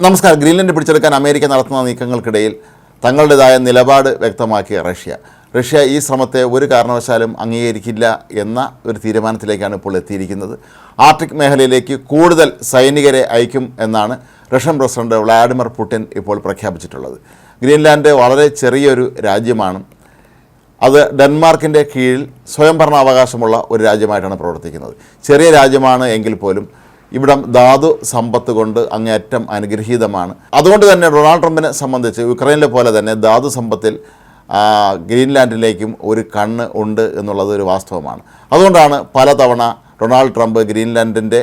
നമസ്കാരം. ഗ്രീൻലൻഡ് പിടിച്ചെടുക്കാൻ അമേരിക്ക നടത്തുന്ന നീക്കങ്ങൾക്കിടയിൽ തങ്ങളുടേതായ നിലപാട് വ്യക്തമാക്കിയ റഷ്യ. റഷ്യ ഈ ശ്രമത്തെ ഒരു കാരണവശാലും അംഗീകരിക്കില്ല എന്ന ഒരു തീരുമാനത്തിലേക്കാണ് ഇപ്പോൾ എത്തിയിരിക്കുന്നത്. ആർട്ടിക് മേഖലയിലേക്ക് കൂടുതൽ സൈനികരെ അയക്കും എന്നാണ് റഷ്യൻ പ്രസിഡന്റ് വ്ളാഡിമിർ പുടിൻ ഇപ്പോൾ പ്രഖ്യാപിച്ചിട്ടുള്ളത്. ഗ്രീൻലാൻഡ് വളരെ ചെറിയൊരു രാജ്യമാണ്. അത് ഡെൻമാർക്കിന്റെ കീഴിൽ സ്വയംഭരണാവകാശമുള്ള ഒരു രാജ്യമായിട്ടാണ് പ്രവർത്തിക്കുന്നത്. ചെറിയ രാജ്യമാണ് എങ്കിൽ പോലും ഇവിടം ധാതു സമ്പത്ത് കൊണ്ട് അങ്ങേയറ്റം അനുഗ്രഹീതമാണ്. അതുകൊണ്ട് തന്നെ ഡൊണാൾഡ് ട്രംപിനെ സംബന്ധിച്ച് യുക്രൈനിലെ പോലെ തന്നെ ധാതു സമ്പത്തിൽ ഗ്രീൻലാൻഡിലേക്കും ഒരു കണ്ണ് ഉണ്ട് എന്നുള്ളത് ഒരു വാസ്തവമാണ്. അതുകൊണ്ടാണ് പലതവണ ഡൊണാൾഡ് ട്രംപ് ഗ്രീൻലാൻഡിന്റെ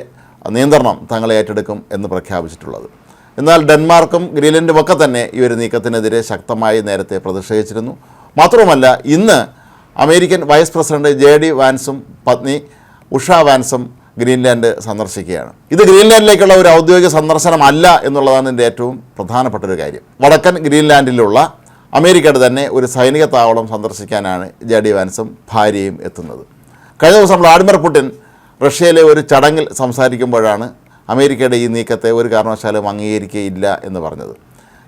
നിയന്ത്രണം തങ്ങളെ ഏറ്റെടുക്കും എന്ന് പ്രഖ്യാപിച്ചിട്ടുള്ളത്. എന്നാൽ ഡെൻമാർക്കും ഗ്രീൻലൻഡും ഒക്കെ തന്നെ ഈ ഒരു നീക്കത്തിനെതിരെ ശക്തമായി നേരത്തെ പ്രതിഷേധിച്ചിരുന്നു. മാത്രവുമല്ല ഇന്ന് American vice president J D വാൻസും പത്നി ഉഷ വാൻസും ഗ്രീൻലാൻഡ് സന്ദർശിക്കുകയാണ്. ഇത് ഗ്രീൻലാൻഡിലേക്കുള്ള ഒരു ഔദ്യോഗിക സന്ദർശനമല്ല എന്നുള്ളതാണ് എന്റെ ഏറ്റവും പ്രധാനപ്പെട്ട ഒരു കാര്യം. വടക്കൻ ഗ്രീൻലാൻഡിലുള്ള അമേരിക്കയുടെ തന്നെ ഒരു സൈനിക താവളം സന്ദർശിക്കാനാണ് ജെ ഡി വാൻസും ഭാര്യയും എത്തുന്നത്. കഴിഞ്ഞ ദിവസം വ്ളാഡിമിർ പുടിൻ റഷ്യയിലെ ഒരു ചടങ്ങിൽ സംസാരിക്കുമ്പോഴാണ് അമേരിക്കയുടെ ഈ നീക്കത്തെ ഒരു കാരണവശാലും അംഗീകരിക്കുകയില്ല എന്ന് പറഞ്ഞത്.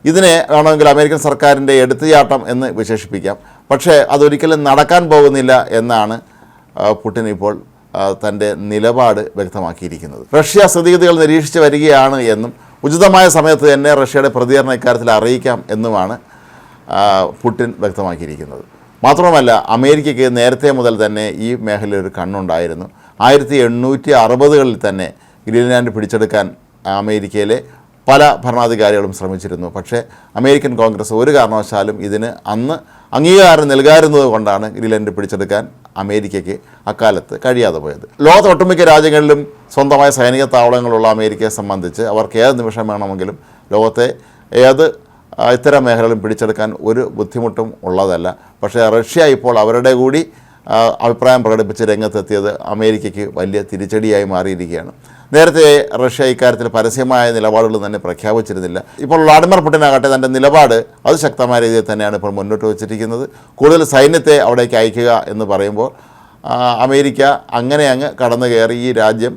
ഇതിനെ വേണമെങ്കിൽ അമേരിക്കൻ സർക്കാരിന്റെ എടുത്തുചാട്ടം എന്ന് വിശേഷിപ്പിക്കാം. പക്ഷേ അതൊരിക്കലും നടക്കാൻ പോകുന്നില്ല എന്നാണ് പുടിൻ ഇപ്പോൾ തന്റെ നിലപാട് വ്യക്തമാക്കിയിരിക്കുന്നത്. റഷ്യ സ്ഥിതിഗതികൾ നിരീക്ഷിച്ച് വരികയാണ് എന്നും ഉചിതമായ സമയത്ത് തന്നെ റഷ്യയുടെ പ്രതികരണം ഇക്കാര്യത്തിൽ അറിയിക്കാം എന്നുമാണ് പുടിൻ വ്യക്തമാക്കിയിരിക്കുന്നത്. മാത്രമല്ല അമേരിക്കയ്ക്ക് നേരത്തെ മുതൽ തന്നെ ഈ മേഖലയിൽ ഒരു കണ്ണുണ്ടായിരുന്നു. ആയിരത്തി എണ്ണൂറ്റി അറുപതുകളിൽ തന്നെ ഗ്രീൻലാൻഡ് പിടിച്ചെടുക്കാൻ അമേരിക്കയിലെ പല ഭരണാധികാരികളും ശ്രമിച്ചിരുന്നു. പക്ഷേ അമേരിക്കൻ കോൺഗ്രസ് ഒരു കാരണവശാലും ഇതിന് അന്ന് അംഗീകാരം നൽകാറുന്നത് കൊണ്ടാണ് ഗ്രീൻലാൻഡ് പിടിച്ചെടുക്കാൻ അമേരിക്കയ്ക്ക് അക്കാലത്ത് കഴിയാതെ പോയത്. ലോകത്ത് ഒട്ടുമിക്ക രാജ്യങ്ങളിലും സ്വന്തമായ സൈനിക താവളങ്ങളുള്ള അമേരിക്കയെ സംബന്ധിച്ച് അവർക്ക് ഏത് നിമിഷം വേണമെങ്കിലും ലോകത്തെ ഏത് ഇത്തരം മേഖലകളും പിടിച്ചെടുക്കാൻ ഒരു ബുദ്ധിമുട്ടും ഉള്ളതല്ല. പക്ഷേ റഷ്യ ഇപ്പോൾ അവരുടെ കൂടി അഭിപ്രായം പ്രകടിപ്പിച്ച് രംഗത്തെത്തിയത് അമേരിക്കയ്ക്ക് വലിയ തിരിച്ചടിയായി മാറിയിരിക്കുകയാണ്. നേരത്തെ റഷ്യ ഇക്കാര്യത്തിൽ പരസ്യമായ നിലപാടുകൾ തന്നെ പ്രഖ്യാപിച്ചിരുന്നില്ല. ഇപ്പോൾ വ്ളാഡിമിർ പുടിനാകട്ടെ തന്റെ നിലപാട് അത് ശക്തമായ രീതിയിൽ തന്നെയാണ് ഇപ്പോൾ മുന്നോട്ട് വച്ചിരിക്കുന്നത്. കൂടുതൽ സൈന്യത്തെ അവിടേക്ക് അയക്കുക എന്ന് പറയുമ്പോൾ അമേരിക്ക അങ്ങനെ അങ്ങ് കടന്നു കയറി ഈ രാജ്യം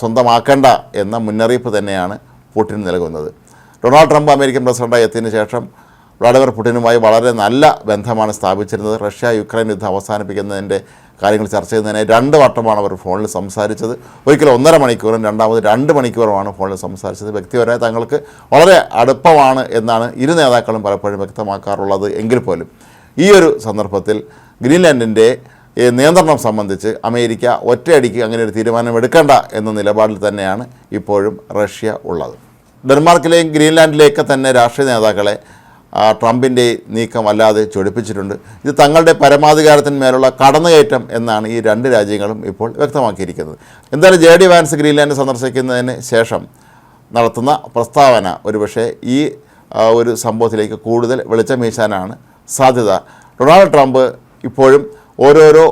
സ്വന്തമാക്കണ്ട എന്ന മുന്നറിയിപ്പ് തന്നെയാണ് പുടിൻ നൽകുന്നത്. ഡൊണാൾഡ് ട്രംപ് അമേരിക്കൻ പ്രസിഡന്റായി എത്തിയതിനു ശേഷം വ്ളാഡിമിർ പുടിനുമായി വളരെ നല്ല ബന്ധമാണ് സ്ഥാപിച്ചിരുന്നത്. റഷ്യ യുക്രൈൻ യുദ്ധം അവസാനിപ്പിക്കുന്നതിന്റെ കാര്യങ്ങൾ ചർച്ച ചെയ്യുന്നതിന് രണ്ട് വട്ടമാണ് അവർ ഫോണിൽ സംസാരിച്ചത്. ഒരിക്കലും ഒന്നര മണിക്കൂറും രണ്ടാമത് രണ്ട് മണിക്കൂറുമാണ് ഫോണിൽ സംസാരിച്ചത്. വ്യക്തിപരമായി തങ്ങൾക്ക് വളരെ അടുപ്പമാണ് എന്നാണ് ഇരു നേതാക്കളും പലപ്പോഴും വ്യക്തമാക്കാറുള്ളത് എങ്കിൽ പോലും. ഈ ഒരു സന്ദർഭത്തിൽ ഗ്രീൻലാൻഡിന്റെ നിയന്ത്രണം സംബന്ധിച്ച് അമേരിക്ക ഒറ്റയടിക്ക് അങ്ങനെ ഒരു തീരുമാനം എടുക്കേണ്ട എന്ന നിലപാടിൽ തന്നെയാണ് ഇപ്പോഴും റഷ്യ ഉള്ളത്. ഡെൻമാർക്കിലെയും ഗ്രീൻലാൻഡിലേക്ക് തന്നെ രാഷ്ട്രീയ നേതാക്കളെ ട്രംപിന്റെ നീക്കം അല്ലാതെ ചൊടിപ്പിച്ചിട്ടുണ്ട്. ഇത് തങ്ങളുടെ പരമാധികാരത്തിന്മേലുള്ള കടന്നുകയറ്റം എന്നാണ് ഈ രണ്ട് രാജ്യങ്ങളും ഇപ്പോൾ വ്യക്തമാക്കിയിരിക്കുന്നത്. എന്തായാലും ജെ ഡി വാൻസ് ഗ്രീൻലാൻഡ് സന്ദർശിക്കുന്നതിന് ശേഷം നടത്തുന്ന പ്രസ്താവന ഒരുപക്ഷെ ഈ ഒരു സംഭവത്തിലേക്ക് കൂടുതൽ വെളിച്ചം വീശാനാണ് സാധ്യത. ഡൊണാൾഡ് ട്രംപ് ഇപ്പോഴും ഓരോരോ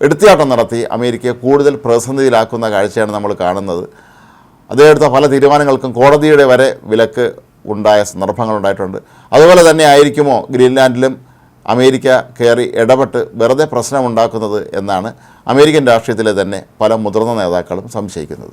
എടുത്തിയാട്ടം നടത്തി അമേരിക്കയെ കൂടുതൽ പ്രതിസന്ധിയിലാക്കുന്ന കാഴ്ചയാണ് നമ്മൾ കാണുന്നത്. അദ്ദേഹം എടുത്ത പല തീരുമാനങ്ങൾക്കും കോടതിയുടെ വരെ വിലക്ക് ഉണ്ടായ സന്ദർഭങ്ങളുണ്ടായിട്ടുണ്ട് അതുപോലെ തന്നെ ആയിരിക്കുമോ ഗ്രീൻലാൻഡിലും അമേരിക്ക കയറി ഇടപെട്ട് വെറുതെ പ്രശ്നമുണ്ടാക്കുന്നത് എന്നാണ് അമേരിക്കൻ രാഷ്ട്രീയത്തിലെ തന്നെ പല മുതിർന്ന നേതാക്കളും സംശയിക്കുന്നത്.